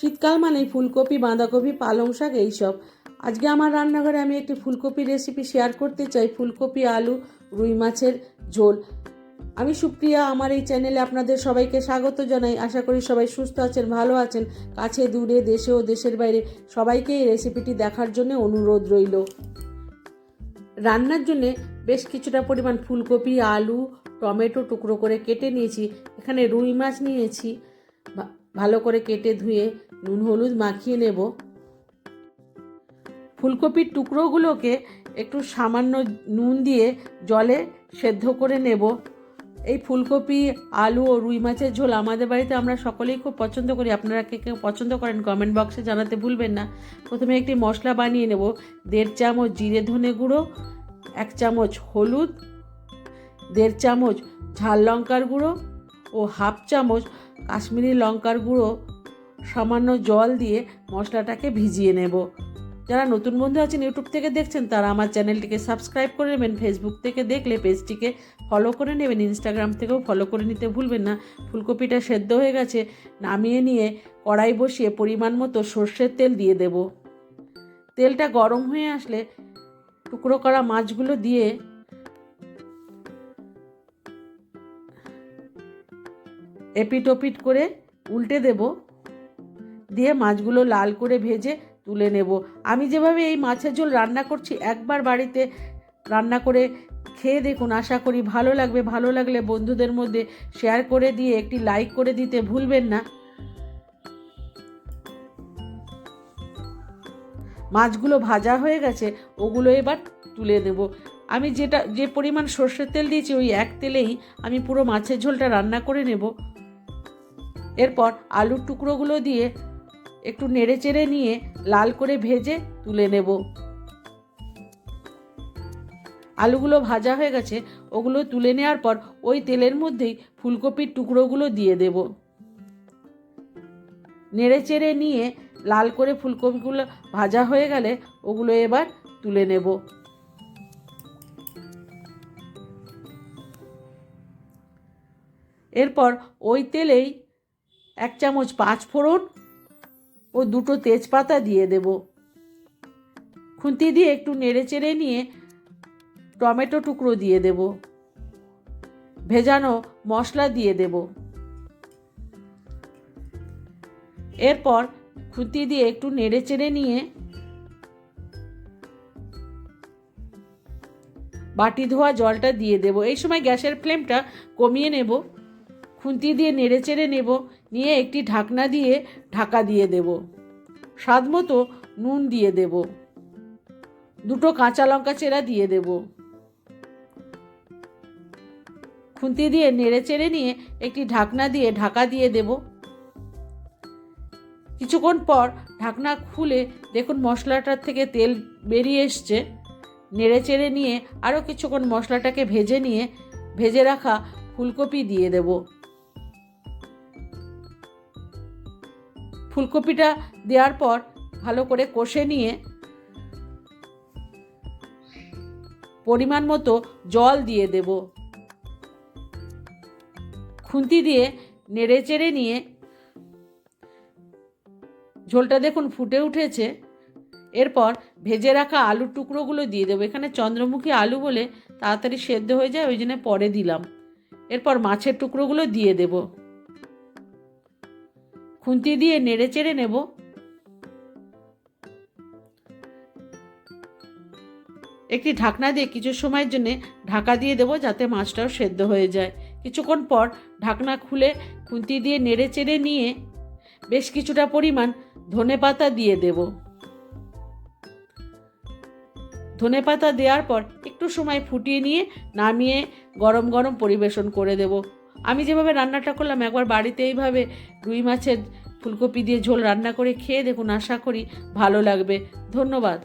শীতকাল মানেই ফুলকপি, বাঁধাকপি, পালং শাক এইসব। আজকে আমার রান্নাঘরে আমি একটি ফুলকপি রেসিপি শেয়ার করতে চাই। ফুলকপি, আলু, রুই মাছের ঝোল। আমি সুপ্রিয়া, আমার এই চ্যানেলে আপনাদের সবাইকে স্বাগত জানাই। আশা করি সবাই সুস্থ আছেন, ভালো আছেন। কাছে, দূরে, দেশে ও দেশের বাইরে সবাইকে এই রেসিপিটি দেখার জন্য অনুরোধ রইল। রান্নার জন্যে বেশ কিছুটা পরিমাণ ফুলকপি, আলু, টমেটো টুকরো করে কেটে নিয়েছি। এখানে রুই মাছ নিয়েছি। ভালো করে কেটে ধুয়ে নুন, হলুদ মাখিয়ে নেব। ফুলকপির টুকরোগুলোকে একটু সামান্য নুন দিয়ে জলে সেদ্ধ করে নেব। এই ফুলকপি, আলু ও রুই মাছের ঝোল আমাদের বাড়িতে আমরা সকলেই খুব পছন্দ করি। আপনারা কে কেউ পছন্দ করেন কমেন্ট বক্সে জানাতে ভুলবেন না। প্রথমে একটি মশলা বানিয়ে নেব। দেড় চামচ জিরে ধনে গুঁড়ো, এক চামচ হলুদ, দেড় চামচ ঝাল লঙ্কার গুঁড়ো ও হাফ চামচ কাশ্মীরি লঙ্কার গুঁড়ো, সামান্য জল দিয়ে মশলাটাকে ভিজিয়ে নেব। যারা নতুন বন্ধু আছেন ইউটিউব থেকে দেখছেন, তারা আমার চ্যানেলটিকে সাবস্ক্রাইব করে নেবেন। ফেসবুক থেকে দেখলে পেজটিকে ফলো করে নেবেন। ইনস্টাগ্রাম থেকেও ফলো করে নিতে ভুলবেন না। ফুলকপিটা সেদ্ধ হয়ে গেছে, নামিয়ে নিয়ে কড়াই বসিয়ে পরিমাণ মতো সর্ষের তেল দিয়ে দেব। তেলটা গরম হয়ে আসলে টুকরো করা মাছগুলো দিয়ে এপিট ওপিট করে উল্টে দেব। দিয়ে মাছগুলো লাল করে ভেজে তুলে নেব। আমি যেভাবে এই মাছের ঝোল রান্না করছি, একবার বাড়িতে রান্না করে খেয়ে দেখুন, আশা করি ভালো লাগবে। ভালো লাগলে বন্ধুদের মধ্যে শেয়ার করে দিয়ে, একটি লাইক করে দিতে ভুলবেন না। মাছগুলো ভাজা হয়ে গেছে, ওগুলো এবার তুলে নেব। আমি যেটা, যে পরিমাণ সর্ষের তেল দিয়েছি, ওই এক তেলেই আমি পুরো মাছের ঝোলটা রান্না করে নেব। এরপর আলুর টুকরোগুলো দিয়ে একটু নেড়ে চেড়ে নিয়ে লাল করে ভেজে তুলে নেব। আলুগুলো ভাজা হয়ে গেছে, ওগুলো তুলে নেওয়ার পর ওই তেলের মধ্যেই ফুলকপির টুকরোগুলো দিয়ে দেব। নেড়ে চেড়ে নিয়ে লাল করে ফুলকপিগুলো ভাজা হয়ে গেলে ওগুলো এবার তুলে নেব। এরপর ওই তেলেই এক চামচ পাঁচ ফোড়ন ও দুটো তেজপাতা দিয়ে দেব। খুন্তি দিয়ে একটু নেড়ে চেড়ে নিয়ে টমেটো টুকরো দিয়ে দেব। ভেজানো মশলা দিয়ে দেব। এরপর খুন্তি দিয়ে একটু নেড়ে চেড়ে নিয়ে বাটি ধোয়া জলটা দিয়ে দেব। এই সময় গ্যাসের ফ্লেমটা কমিয়ে নেব। খুন্তি দিয়ে নেড়ে চেড়ে নেব, নিয়ে একটি ঢাকনা দিয়ে ঢাকা দিয়ে দেব। স্বাদ মতো নুন দিয়ে দেব। দুটো কাঁচা লঙ্কা চেরা দিয়ে দেব। খুন্তি দিয়ে নেড়ে চেড়ে নিয়ে একটি ঢাকনা দিয়ে ঢাকা দিয়ে দেব। কিছুক্ষণ পর ঢাকনা খুলে দেখুন মশলাটার থেকে তেল বেরিয়ে এসছে। নেড়ে চেড়ে নিয়ে আরও কিছুক্ষণ মশলাটাকে ভেজে নিয়ে, ভেজে রাখা ফুলকপি দিয়ে দেব। ফুলকপিটা দেওয়ার পর ভালো করে কষে নিয়ে পরিমাণ মতো জল দিয়ে দেব। খুন্তি দিয়ে নেড়ে চেড়ে নিয়ে ঝোলটা দেখুন ফুটে উঠেছে। এরপর ভেজে রাখা আলুর টুকরোগুলো দিয়ে দেবো। এখানে চন্দ্রমুখী আলু বলে তাড়াতাড়ি সেদ্ধ হয়ে যায়, ওই জন্য পরে দিলাম। এরপর মাছের টুকরোগুলো দিয়ে দেব। খুন্তি দিয়ে নেড়ে চেড়ে নেব। একটি ঢাকনা দিয়ে কিছু সময়ের জন্য ঢাকা দিয়ে দেবো যাতে মাছটাও সেদ্ধ হয়ে যায়। কিছুক্ষণ পর ঢাকনা খুলে খুন্তি দিয়ে নেড়ে চেড়ে নিয়ে বেশ কিছুটা পরিমাণ ধনে পাতা দিয়ে দেব। ধনে পাতা দেওয়ার পর একটু সময় ফুটিয়ে নিয়ে নামিয়ে গরম গরম পরিবেশন করে দেব। আমি যেভাবে রান্নাটা করলাম, একবার বাড়িতে এইভাবে রুই মাছের ফুলকপি দিয়ে ঝোল রান্না করে খেয়ে দেখুন, আশা করি ভালো লাগবে। ধন্যবাদ।